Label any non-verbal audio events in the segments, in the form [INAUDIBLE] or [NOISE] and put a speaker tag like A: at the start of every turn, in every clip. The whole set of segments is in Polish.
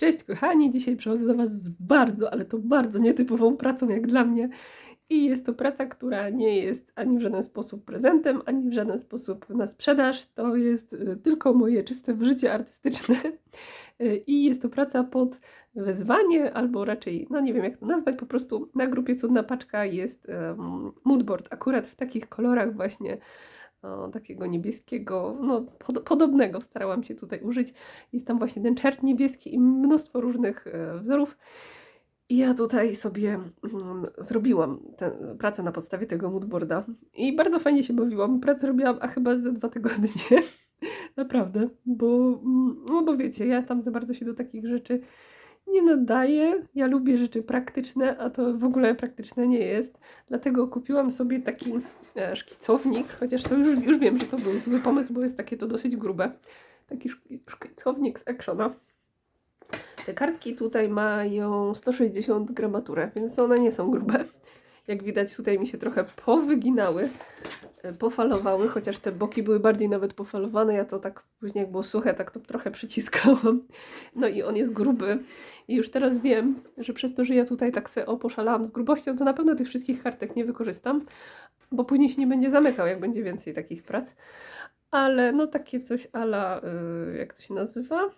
A: Cześć kochani, dzisiaj przychodzę do Was z bardzo, ale to bardzo nietypową pracą jak dla mnie. I jest to praca, która nie jest ani w żaden sposób prezentem, ani w żaden sposób na sprzedaż. To jest y, tylko moje czyste życie artystyczne. Y, I jest to praca pod wezwanie, albo raczej, no nie wiem jak to nazwać, po prostu na grupie Cudna Paczka jest moodboard, akurat w takich kolorach właśnie takiego niebieskiego, no pod, podobnego starałam się tutaj użyć. Jest tam właśnie ten czerń niebieski i mnóstwo różnych e, wzorów. I ja tutaj sobie mm, zrobiłam tę pracę na podstawie tego moodboarda i bardzo fajnie się bawiłam. Pracę robiłam, a chyba za dwa tygodnie. [LAUGHS] Naprawdę, bo, mm, no bo wiecie, ja tam za bardzo się do takich rzeczy nie nadaje. Ja lubię rzeczy praktyczne, a to w ogóle praktyczne nie jest. Dlatego kupiłam sobie taki e, szkicownik, chociaż to już, już wiem, że to był zły pomysł, bo jest takie to dosyć grube. Taki szkicownik z Actiona. Te kartki tutaj mają 160 gramaturę, więc one nie są grube. Jak widać tutaj mi się trochę powyginały, pofalowały, chociaż te boki były bardziej nawet pofalowane. Ja to tak później jak było suche, tak to trochę przyciskałam. No i on jest gruby. I już teraz wiem, że przez to, że ja tutaj tak se oposzalałam z grubością, to na pewno tych wszystkich kartek nie wykorzystam, bo później się nie będzie zamykał, jak będzie więcej takich prac. Ale no takie coś ala, yy, jak to się nazywa?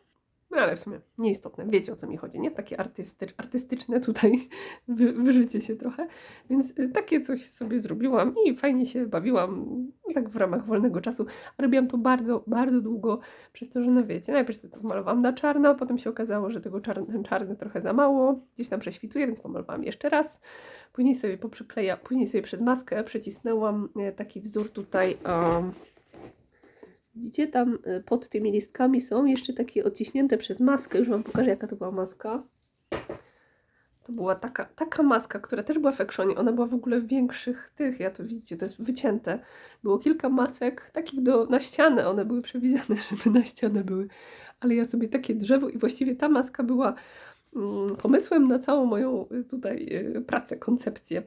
A: No ale w sumie nieistotne, wiecie o co mi chodzi, nie? Takie artystycz, artystyczne tutaj [LAUGHS] wy, wyżycie się trochę. Więc y, takie coś sobie zrobiłam i fajnie się bawiłam, tak w ramach wolnego czasu. Robiłam to bardzo, bardzo długo, przez to, że no wiecie, najpierw to pomalowałam na czarno, potem się okazało, że tego czarny, ten czarny trochę za mało, gdzieś tam prześwituje, więc pomalowałam jeszcze raz. Później sobie poprzykleja, później sobie przez maskę przycisnęłam e, taki wzór tutaj... Um, Widzicie, tam y, pod tymi listkami są jeszcze takie odciśnięte przez maskę. Już Wam pokażę, jaka to była maska. To była taka, taka maska, która też była w. Ona była w ogóle w większych tych, ja to widzicie, to jest wycięte. Było kilka masek, takich do, na ścianę. One były przewidziane, [LAUGHS] żeby na ścianę były. Ale ja sobie takie drzewo i właściwie ta maska była mm, pomysłem na całą moją y, tutaj y, pracę, koncepcję.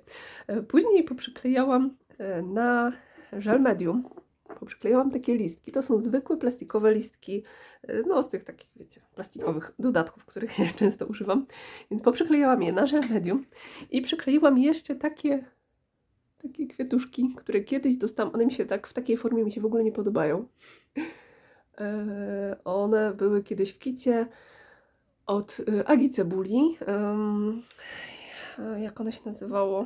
A: E, później poprzyklejałam e, na żel medium poprzyklejałam takie listki. To są zwykłe plastikowe listki, y, no z tych takich, wiecie, plastikowych dodatków, których [LAUGHS] ja często używam. Więc poprzyklejałam je na żel medium i przykleiłam jeszcze takie, takie kwiatuszki, które kiedyś dostałam. One mi się tak w takiej formie mi się w ogóle nie podobają. E, one były kiedyś w kicie od y, Agi Cebuli. jak ono się nazywało?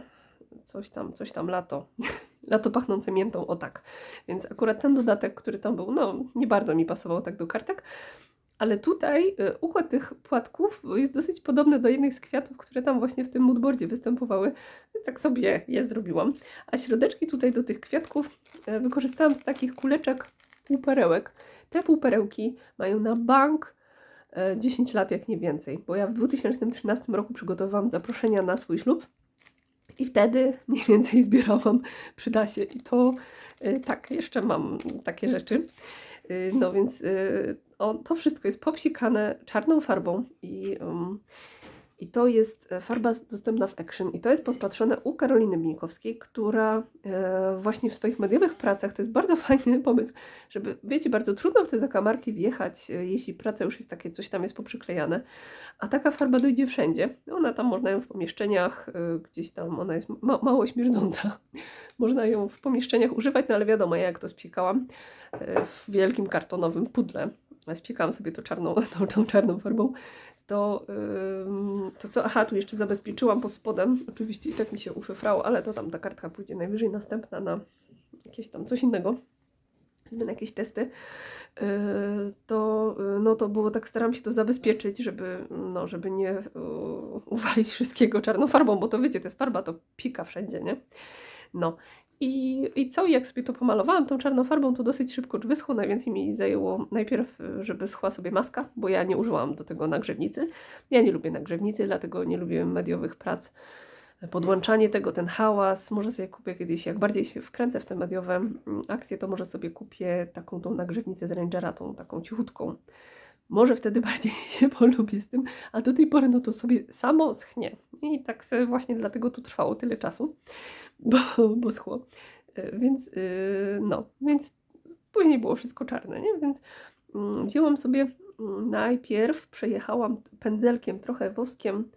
A: Coś tam, coś tam lato. [LAUGHS] lato pachnące miętą, o tak. Więc akurat ten dodatek, który tam był, no nie bardzo mi pasował tak do kartek, ale tutaj y, układ tych płatków jest dosyć podobny do jednych z kwiatów, które tam właśnie w tym moodboardzie występowały, tak sobie je zrobiłam. A środeczki tutaj do tych kwiatków y, wykorzystałam z takich kuleczek półperełek. Te półperełki mają na bank 10 y, lat, jak nie więcej, bo ja w 2013 roku przygotowałam zaproszenia na swój ślub i wtedy mniej więcej zbierałam przy dasie. I to y, tak, jeszcze mam takie rzeczy. Y, no więc y, o, to wszystko jest popsikane czarną farbą i um, i to jest e, farba dostępna w Action. I to jest podpatrzone u Karoliny Binkowskiej, która e, właśnie w swoich mediowych pracach, to jest bardzo [LAUGHS] fajny pomysł, żeby, wiecie, bardzo trudno w te zakamarki wjechać, e, jeśli praca już jest takie, coś tam jest poprzyklejane. A taka farba dojdzie wszędzie. Ona tam, można ją w pomieszczeniach, gdzieś tam, ona jest ma mało śmierdząca. [LAUGHS] Można ją w pomieszczeniach używać, no ale wiadomo, ja jak to spikałam w wielkim kartonowym pudle, spikałam sobie to czarną, [LAUGHS] tą, tą czarną farbą, to, to co, aha, tu jeszcze zabezpieczyłam pod spodem, oczywiście i tak mi się ufyfrało, ale to tam ta kartka pójdzie najwyżej następna na jakieś tam coś innego, na jakieś testy, yy, to, yy, no to było tak, staram się to zabezpieczyć, żeby, no, żeby nie yy, uwalić wszystkiego czarną farbą, bo to wiecie, to jest farba, to pika wszędzie, nie? No i, I co, jak sobie to pomalowałam tą czarną farbą, to dosyć szybko wyschło. Najwięcej mi zajęło najpierw, żeby schła sobie maska, bo ja nie użyłam do tego nagrzewnicy. Ja nie lubię nagrzewnicy, dlatego nie lubiłem mediowych prac. Podłączanie tego, ten hałas, może sobie kupię kiedyś, jak bardziej się wkręcę w te mediowe mm, akcje, to może sobie kupię taką tą nagrzewnicę z Rangera, tą taką cichutką. Może wtedy [LAUGHS] bardziej się polubię z tym, a do tej pory no to sobie samo schnie. I tak sobie właśnie dlatego to trwało tyle czasu bo, bo schło. E, więc y, no, więc później było wszystko czarne, nie? Więc mm, wzięłam sobie mm, najpierw przejechałam pędzelkiem trochę woskiem,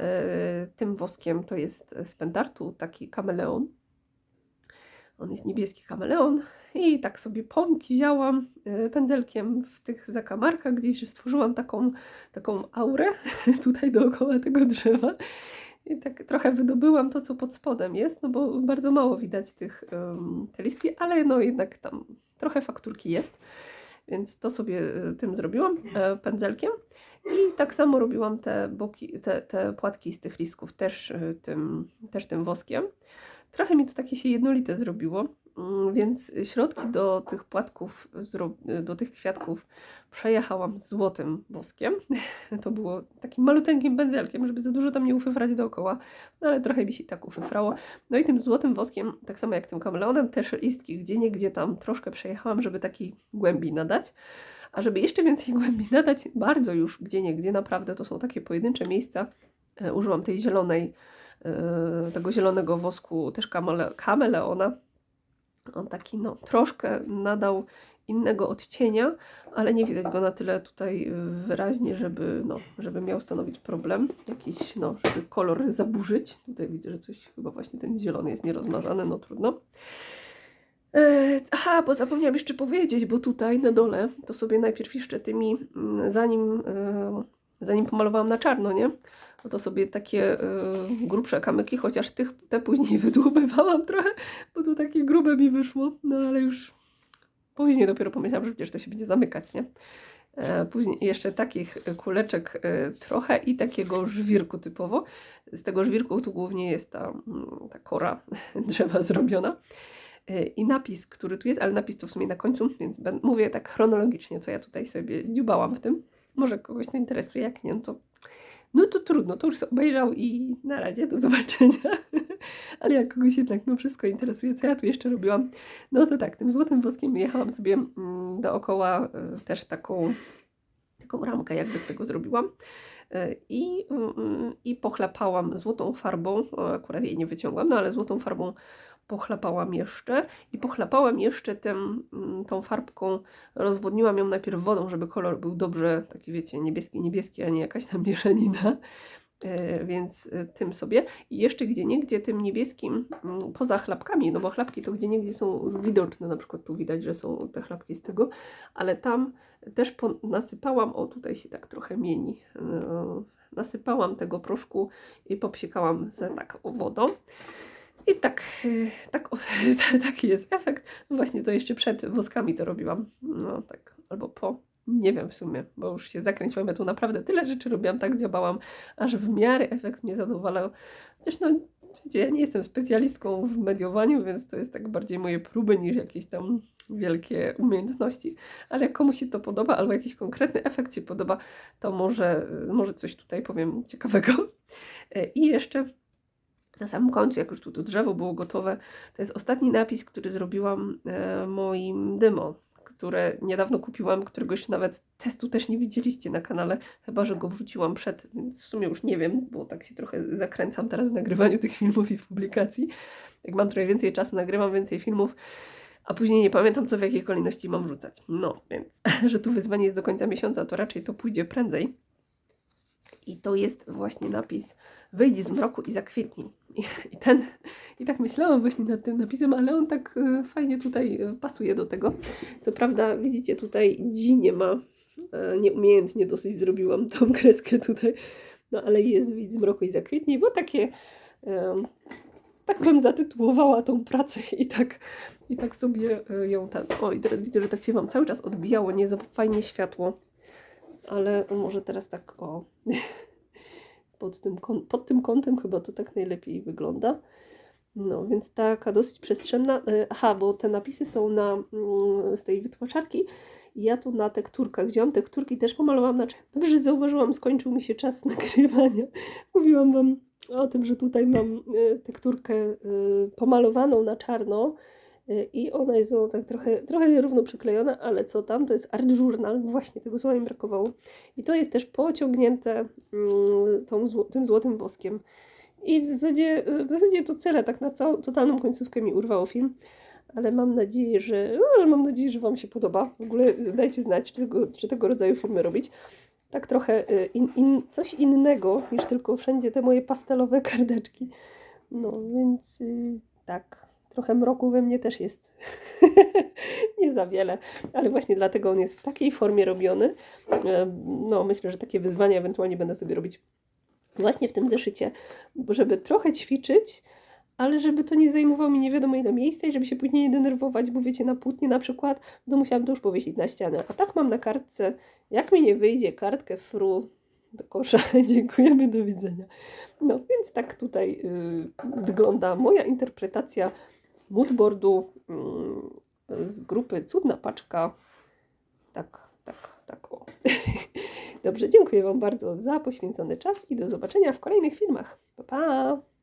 A: e, tym woskiem to jest z pendartu, taki kameleon. On jest niebieski kameleon i tak sobie pomkiziałam e, pędzelkiem w tych zakamarkach, gdzieś stworzyłam taką, taką aurę [LAUGHS] tutaj dookoła tego drzewa. I tak trochę wydobyłam to, co pod spodem jest, no bo bardzo mało widać tych, te listki, ale no jednak tam trochę fakturki jest. Więc to sobie e, tym zrobiłam, e, pędzelkiem. I tak samo robiłam te, boki, te, te płatki z tych listków też tym, też tym woskiem. Trochę mi to takie się jednolite zrobiło, mm, więc środki do tych płatków, do tych kwiatków przejechałam złotym woskiem. [LAUGHS] To było takim maluteńkim pędzelkiem, żeby za dużo tam nie ufyfrać dookoła, no ale trochę mi się tak ufyfrało. No i tym złotym woskiem, tak samo jak tym kameleonem, też listki gdzie nie gdzie tam troszkę przejechałam, żeby takiej głębi nadać. A żeby jeszcze więcej [LAUGHS] głębi nadać, bardzo już gdzie nie gdzie naprawdę to są takie pojedyncze miejsca, e, użyłam tej zielonej tego zielonego wosku, też kamele, kameleona. On taki, no, troszkę nadał innego odcienia, ale nie widać go na tyle tutaj wyraźnie, żeby, no, żeby miał stanowić problem. Jakiś, no, żeby kolor zaburzyć. Tutaj widzę, że coś chyba właśnie ten zielony jest nierozmazany, no trudno. E, aha, bo zapomniałam jeszcze powiedzieć, bo tutaj na dole to sobie najpierw jeszcze tymi, mm, zanim, e, zanim pomalowałam na czarno, nie? No to sobie takie y, grubsze kamyki, chociaż tych, te później [LAUGHS] wydłubywałam trochę, bo to takie grube mi wyszło, no ale już później dopiero pomyślałam, że przecież to się będzie zamykać, nie? E, później jeszcze takich kuleczek e, trochę i takiego żwirku typowo. Z tego żwirku tu głównie jest ta, mm, ta kora [LAUGHS] drzewa zrobiona. I napis, który tu jest, ale napis to w sumie na końcu, więc mówię tak chronologicznie, co ja tutaj sobie dziubałam w tym. Może kogoś to interesuje, jak nie, no to no to trudno, to już obejrzał i na razie, do zobaczenia. [LAUGHS] Ale jak kogoś jednak no wszystko interesuje, co ja tu jeszcze robiłam, no to tak, tym złotym woskiem jechałam sobie mm, dookoła e, też taką, taką ramkę jakby z tego zrobiłam. E, I, mm, I pochlapałam złotą farbą, akurat jej nie wyciągłam, no ale złotą farbą pochlapałam jeszcze i pochlapałam jeszcze tym, mm, tą farbką, rozwodniłam ją najpierw wodą, żeby kolor był dobrze taki wiecie, niebieski, niebieski, a nie jakaś tam [LAUGHS] mieszanina. E, więc e, tym sobie. I jeszcze gdzie niegdzie tym niebieskim, mm, poza chlapkami, no bo chlapki to gdzie niegdzie są widoczne, na przykład tu widać, że są te chlapki z tego, ale tam też nasypałam, o tutaj się tak trochę mieni, e, nasypałam tego proszku i popsikałam ze tak wodą. I tak, y, tak, [LAUGHS] taki jest efekt. No właśnie to jeszcze przed woskami to robiłam. No tak, albo po. Nie wiem w sumie, bo już się zakręciłam. Ja tu naprawdę tyle rzeczy robiłam, tak działałam, aż w miarę efekt mnie zadowalał. Chociaż no, wiecie, ja nie jestem specjalistką w mediowaniu, więc to jest tak bardziej moje próby niż jakieś tam wielkie umiejętności. Ale jak komuś się to podoba, albo jakiś konkretny efekt się podoba, to może, może coś tutaj powiem ciekawego. E, I jeszcze na samym końcu, jak już tu to drzewo było gotowe, to jest ostatni napis, który zrobiłam e, moim dymo, które niedawno kupiłam, którego jeszcze nawet testu też nie widzieliście na kanale, chyba że go wrzuciłam przed, więc w sumie już nie wiem, bo tak się trochę zakręcam teraz w nagrywaniu tych filmów i publikacji. Jak mam trochę więcej czasu, nagrywam więcej filmów, a później nie pamiętam, co w jakiej kolejności mam rzucać. No, więc, [LAUGHS] że tu wyzwanie jest do końca miesiąca, to raczej to pójdzie prędzej. I to jest właśnie napis wyjdź z mroku i zakwitnij. I, ten, I tak myślałam właśnie nad tym napisem, ale on tak e, fajnie tutaj e, pasuje do tego. Co prawda, widzicie, tutaj dzi nie ma. E, nieumiejętnie dosyć zrobiłam tą [LAUGHS] kreskę tutaj. No ale jest wyjdź z mroku i zakwitnij, bo takie tak bym zatytułowała tą pracę [LAUGHS] i tak, i tak sobie ją tam. O, teraz widzę, że tak się Wam cały czas odbijało, nie za fajnie światło, ale może teraz tak o [LAUGHS] pod tym, pod tym kątem chyba to tak najlepiej wygląda. No, więc taka dosyć przestrzenna. E, aha, bo te napisy są na, mm, z tej wytłaczarki. Ja tu na tekturkach wziąłam. Tekturki też pomalowałam na Dobrze, że zauważyłam, skończył mi się czas [LAUGHS] nagrywania. Mówiłam Wam o tym, że tutaj mam e, tekturkę e, pomalowaną na czarno i ona jest no, tak trochę, trochę nierówno przyklejona, ale co tam, to jest art journal, właśnie tego słowa mi brakowało. I to jest też pociągnięte mm, tą, tym złotym woskiem. I w zasadzie, w zasadzie to tyle, tak na całą, totalną końcówkę mi urwało film. ale mam nadzieję, że, no, że mam nadzieję, że Wam się podoba. W ogóle dajcie znać, czy tego, czy tego rodzaju filmy robić. Tak trochę y, in, in, coś innego niż tylko wszędzie te moje pastelowe [LAUGHS] kardeczki. No więc y, tak, trochę mroku we mnie też jest. [LAUGHS] Nie za wiele, ale właśnie dlatego on jest w takiej formie robiony. E, No, myślę, że takie wyzwania ewentualnie będę sobie robić właśnie w tym zeszycie, żeby trochę ćwiczyć, ale żeby to nie zajmowało mi nie wiadomo ile miejsca i żeby się później nie denerwować, bo wiecie, na płótnie na przykład, to musiałam to już powiesić na ścianę. A tak mam na kartce, jak mi nie wyjdzie, kartkę fru do kosza. [LAUGHS] Dziękujemy, do widzenia. No, więc tak tutaj y, wygląda moja interpretacja moodboardu y, z grupy Cudna Paczka. Tak, tak, tak o. [LAUGHS] Dobrze, dziękuję Wam bardzo za poświęcony czas i do zobaczenia w kolejnych filmach. Pa, pa!